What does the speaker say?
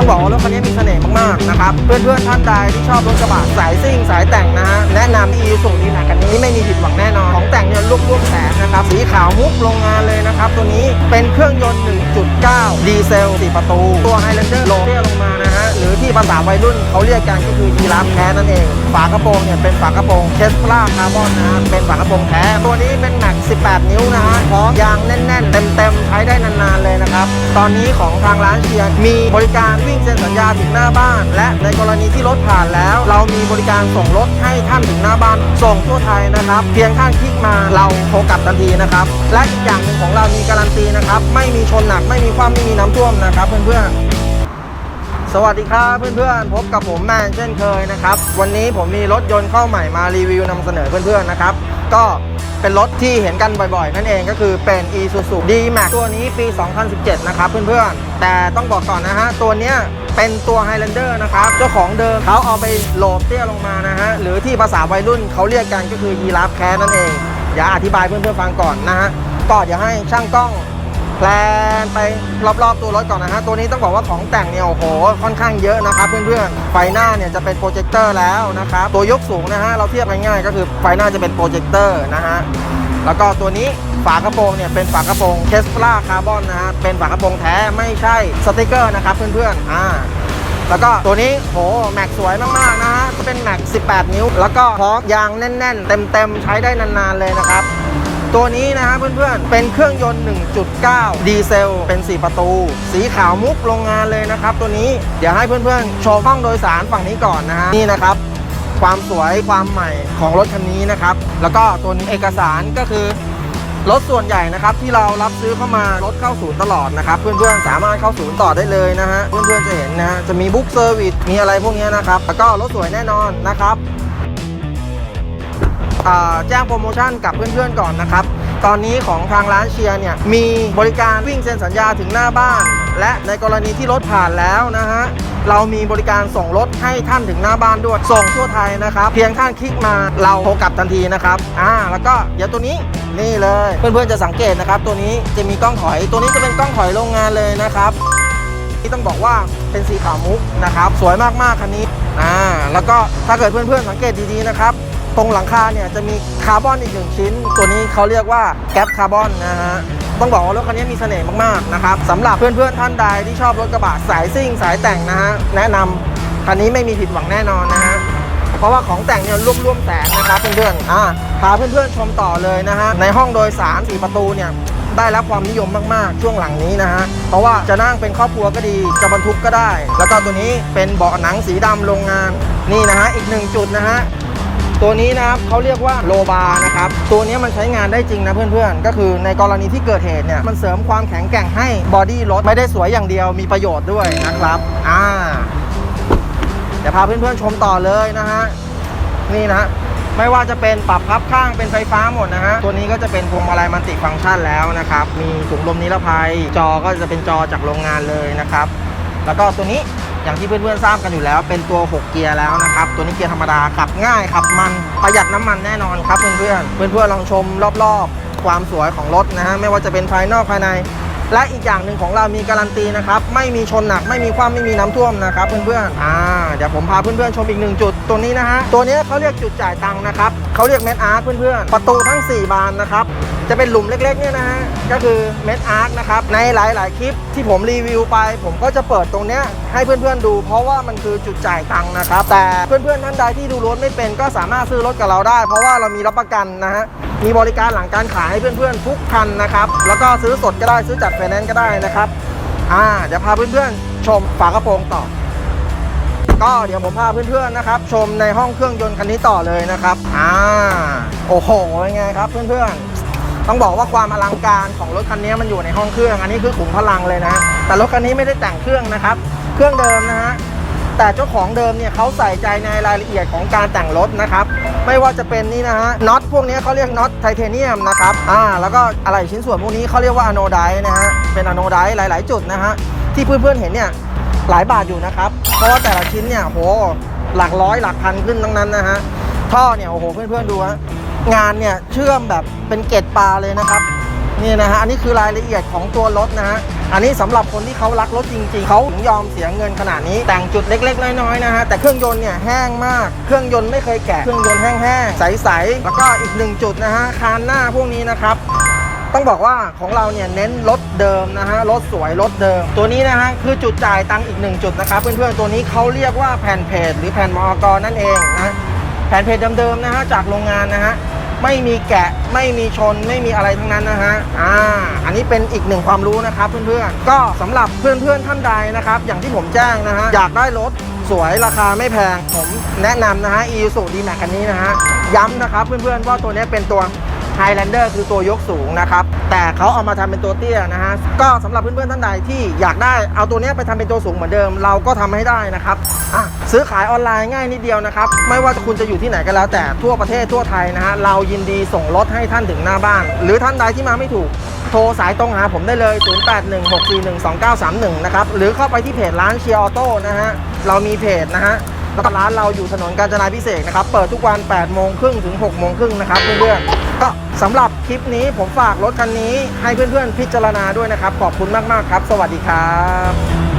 ต้องบอกว่ารถคันนี้มีเสน่ห์มากๆนะครับ เพื่อนๆท่านใดที่ชอบรถกระบะสายซิ่งสายแต่งนะฮะแนะนำอีสูดีแม็กคันนี้ไม่มีผิดหวังแน่นอน ของแต่งเนี่ยลูกๆแสนนะครับสีขาวมุกโรงงานเลยนะครับ ตัวนี้เป็นเครื่องยนต์ 1.9 ดีเซล 4 ประตู ตัว Highlander โลเตี้ยลงมานะฮะหรือที่ภาษาวัยรุ่นเขาเรียกกันก็คือยีราฟแท้นั่นเอง ฝากระโปรงเนี่ยเป็นฝากระโปรงเทสลาคาร์บอนนะฮะเป็นฝากระโปรงแท้ตัวนี้เป็นแม็ก18 นิ้วนะฮะพร้อมยางแน่น ๆ เต็มๆใช้ได้นานๆเลยนะครับตอนนี้ของทางร้านเชียร์มีบริการวิ่งเซ็นสัญญาถึงหน้าบ้าน และในกรณีที่รถผ่านแล้ว เรามีบริการส่งรถให้ท่านถึงหน้าบ้าน ส่งทั่วไทยนะครับ เพียงท่านคลิกมาเราโทรกลับทันทีนะครับ และอีกอย่างหนึ่งของเรามีการันตีนะครับ ไม่มีชนหนักไม่มีความไม่มีน้ำท่วมนะครับ เพื่อนๆสวัสดีครับเพื่อนๆพบกับผมแมนเช่นเคยนะครับ วันนี้ผมมีรถยนต์เข้าใหม่มารีวิวนำเสนอเพื่อนๆนะครับ ก็เป็นรถที่เห็นกันบ่อยๆ นั่นเองก็คือเป็น Isuzu D-Max ตัวนี้ปี 2017 นะครับเพื่อนๆ แต่ต้องบอกก่อนนะฮะ ตัวเนี้ยเป็นตัว Highlander นะครับ เจ้าของเดิมเขาเอาไปโหลดเตี้ยลงมานะฮะ หรือที่ภาษาวัยรุ่นเขาเรียกกันก็คือยีราฟแคสนั่นเอง อย่าอธิบายเพื่อนๆฟังก่อนนะฮะ ก็เดี๋ยวให้ช่างกล้อง แพลนไปรอบๆตัวรถก่อนนะฮะ ตัวนี้ต้องบอกว่าของแต่งเนี่ยโอ้โหค่อนข้างเยอะนะครับเพื่อนๆ ไฟหน้าเนี่ยจะเป็นโปรเจคเตอร์แล้วนะครับ ตัวยกสูงนะฮะเราเทียบง่ายๆก็คือไฟหน้าจะเป็นโปรเจคเตอร์นะฮะ แล้วก็ตัวนี้ฝากระโปรงเนี่ยเป็นฝากระโปรงเทสลาคาร์บอนนะฮะ เป็นฝากระโปรงแท้ไม่ใช่สติกเกอร์นะครับเพื่อนๆ อ่าแล้วก็ตัวนี้โหแม็กสวยมากๆนะฮะเป็นแม็ก 18 นิ้ว แล้วก็พร้อมยางแน่น ๆ เต็มๆใช้ได้นานๆเลยนะครับ ตัวนี้นะฮะเพื่อนๆ เป็นเครื่องยนต์ 1.9 ดีเซล เป็น 4 ประตู สีขาวมุกโรงงานเลยนะครับ ตัวนี้ เดี๋ยวให้เพื่อนๆ โชว์ห้องโดยสารฝั่งนี้ก่อนนะฮะ นี่นะครับ ความสวยความใหม่ของรถคันนี้นะครับ แล้วก็ตัวนี้เอกสารก็คือรถส่วนใหญ่นะครับที่เรารับซื้อเข้ามารถเข้าศูนย์ตลอดนะครับเพื่อนๆสามารถเข้าศูนย์ต่อได้เลยนะฮะเพื่อนๆจะเห็นนะฮะจะมีบุ๊กเซอร์วิสมีอะไรพวกนี้นะครับแล้วก็รถสวยแน่นอนนะครับ แจ้งโปรโมชั่นกับเพื่อนๆก่อนนะครับ ตอนนี้ของทางร้านเชียร์เนี่ย มีบริการวิ่งเซ็นสัญญาถึงหน้าบ้าน และในกรณีที่รถผ่านแล้วนะฮะเรามีบริการส่งรถให้ท่านถึงหน้าบ้านด้วย ส่งทั่วไทยนะครับ เพียงท่านคลิกมาเราโทรกลับทันทีนะครับ อ่า แล้วก็เดี๋ยวตัวนี้นี่เลย เพื่อนๆจะสังเกตนะครับ ตัวนี้จะมีกล้องถอย ตัวนี้จะเป็นกล้องถอยโรงงานเลยนะครับที่ต้องบอกว่าเป็นสีขาวมุกนะครับ สวยมากๆคันนี้ อ่า แล้วก็ถ้าเกิดเพื่อนๆสังเกตดีๆนะครับ ตรงหลังคาเนี่ยจะมีคาร์บอนอีกหนึ่งชิ้น ตัวนี้เขาเรียกว่าแก๊ปคาร์บอนนะฮะต้องบอกว่ารถคันนี้มีเสน่ห์มากๆนะครับสำหรับเพื่อนๆท่านใดที่ชอบรถกระบะสายซิ่งสายแต่งนะฮะแนะนำคันนี้ไม่มีผิดหวังแน่นอนนะฮะเพราะว่าของแต่งเนี่ยร่วมๆแสนนะครับเพื่อนๆอ่าพาเพื่อนๆชมต่อเลยนะฮะในห้องโดยสารสี่ประตูเนี่ยได้รับความนิยมมากๆ ช่วงหลังนี้นะฮะ เพราะว่าจะนั่งเป็นครอบครัวก็ดี จะบรรทุกก็ได้ แล้วก็ตัวนี้เป็นเบาะหนังสีดำโรงงาน นี่นะฮะ อีกหนึ่งจุดนะฮะ ตัวนี้นะครับเขาเรียกว่าโลบาร์นะครับ ตัวนี้มันใช้งานได้จริงนะเพื่อนๆ ก็คือในกรณีที่เกิดเหตุเนี่ย มันเสริมความแข็งแกร่งให้บอดี้รถไม่ได้สวยอย่างเดียวมีประโยชน์ด้วยนะครับ อ่า เดี๋ยวพาเพื่อนๆชมต่อเลยนะฮะ นี่นะไม่ว่าจะเป็นปรับพับข้างเป็นไฟฟ้าหมดนะฮะ ตัวนี้ก็จะเป็นพวงมาลัยมัลติฟังก์ชันแล้วนะครับ มีถุงลมนิรภัย จอก็จะเป็นจอจากโรงงานเลยนะครับ แล้วก็ตัวนี้ อย่างที่เพื่อนๆทราบกันอยู่แล้ว เป็นตัว 6 เกียร์แล้วนะครับ ตัวนี้เกียร์ธรรมดาขับง่ายขับมันประหยัดน้ำมันแน่นอนครับเพื่อนๆเพื่อนๆลองชมรอบๆ ความสวยของรถนะฮะไม่ว่าจะเป็นภายนอกภายใน และอีกอย่างหนึ่งของเรามีการันตีนะครับไม่มีชนหนักไม่มีความไม่มีน้ำท่วมนะครับเพื่อนๆอ่าเดี๋ยวผมพาเพื่อนๆชมอีกหนึ่งจุดตัวนี้นะฮะตัวนี้เขาเรียกจุดจ่ายตังค์นะครับเขาเรียกเมดอาร์คเพื่อนๆประตูทั้ง 4 บานนะครับจะเป็นหลุมเล็กๆเนี่ยนะฮะก็คือเมดอาร์คนะครับในหลายๆ คลิปที่ผมรีวิวไป ผมก็จะเปิดตรงเนี้ยให้เพื่อนๆดู เพราะว่ามันคือจุดจ่ายตังค์นะครับแต่เพื่อนๆท่านใดที่ดูรถไม่เป็นก็สามารถซื้อรถกับเราได้ เพราะว่าเรามีรับประกันนะฮะ มีบริการหลังการขายให้เพื่อนๆทุกคันนะครับ แล้วก็ซื้อสดก็ได้ซื้อจัดไฟแนนซ์ก็ได้นะครับอ่าเดี๋ยวพาเพื่อนๆ ชมฝากระโปรงต่อ ก็เดี๋ยวผมพาเพื่อนๆนะครับ ชมในห้องเครื่องยนต์คันนี้ต่อเลยนะครับอ่าโอ้โหเป็นไงครับเพื่อนๆ ต้องบอกว่าความอลังการของรถคันนี้มันอยู่ในห้องเครื่อง อันนี้คือขุมพลังเลยนะ แต่รถคันนี้ไม่ได้แต่งเครื่องนะครับ เครื่องเดิมนะฮะ แต่เจ้าของเดิมเนี่ยเขาใส่ใจในรายละเอียดของการแต่งรถนะครับ ไม่ว่าจะเป็นนี่นะฮะน็อตพวกนี้เขาเรียกน็อตไทเทเนียมนะครับอ่าแล้วก็อะไรชิ้นส่วนพวกนี้เขาเรียกว่าอะโนไดนะฮะเป็นอะโนไดหลาย ๆ จุดนะฮะที่เพื่อนๆเห็นเนี่ยหลายบาทอยู่นะครับ เพราะว่าแต่ละชิ้นเนี่ยโหหลักร้อยหลักพันขึ้นทั้งนั้นนะฮะท่อเนี่ยโอ้โหเพื่อนๆดูฮะงานเนี่ยเชื่อมแบบเป็นเกล็ดปลาเลยนะครับ นี่นะฮะอันนี้คือรายละเอียดของตัวรถนะฮะอันนี้สำหรับคนที่เขารักรถจริงๆ เขาถึงยอมเสียเงินขนาดนี้ แต่งจุดเล็ก ๆ น้อยๆนะฮะแต่เครื่องยนต์เนี่ยแห้งมาก เครื่องยนต์ไม่เคยแกะเครื่องยนต์แห้งๆใสๆแล้วก็อีกหนึ่งจุดนะฮะคานหน้าพวกนี้นะครับต้องบอกว่าของเราเนี่ยเน้นรถเดิมนะฮะรถสวยรถเดิม ตัวนี้นะฮะคือจุดจ่ายตังอีกหนึ่งจุดนะครับเพื่อนๆตัวนี้เขาเรียกว่าแผ่นเพจหรือแผ่นมอกนั่นเองนะแผ่นเพจเดิมๆนะฮะจากโรงงานนะฮะ ไม่มีแกะไม่มีชนไม่มีอะไรทั้งนั้นนะฮะอ่าอันนี้เป็นอีกหนึ่งความรู้นะครับเพื่อนๆก็สำหรับเพื่อนๆท่านใดนะครับ อย่างที่ผมแจ้งนะฮะอยากได้รถสวยราคาไม่แพงผมแนะนำนะฮะ e s u d m a x คันนี้นะฮะย้ำนะครับเพื่อนๆว่าตัวนี้เป็นตัว Highlander คือตัวยกสูงนะครับ แต่เขาเอามาทำเป็นตัวเตี้ยนะฮะ ก็สำหรับเพื่อนๆท่านใดที่อยากได้เอาตัวนี้ไปทำเป็นตัวสูงเหมือนเดิม เราก็ทำให้ได้นะครับอะซื้อขายออนไลน์ง่ายนิดเดียวนะครับ ไม่ว่าคุณจะอยู่ที่ไหนก็แล้ว แต่ทั่วประเทศทั่วไทยนะฮะ เรายินดีส่งรถให้ท่านถึงหน้าบ้าน หรือท่านใดที่มาไม่ถูกโทรสายตรงหาผมได้เลย 0816412931 นะครับ หรือเข้าไปที่เพจร้านเชียร์ออโต้นะฮะ เรามีเพจนะฮะ แล้วก็ร้านเราอยู่ถนนกาญจนาพิเศษกนะครับ เปิดทุกวัน 8 โมงครึ่งถึง 6 โมงครึ่งนะครับเพื่อนๆ ก็สำหรับคลิปนี้ผมฝากรถคันนี้ให้เพื่อนๆ พิจารณาด้วยนะครับ ขอบคุณมากๆครับ สวัสดีครับ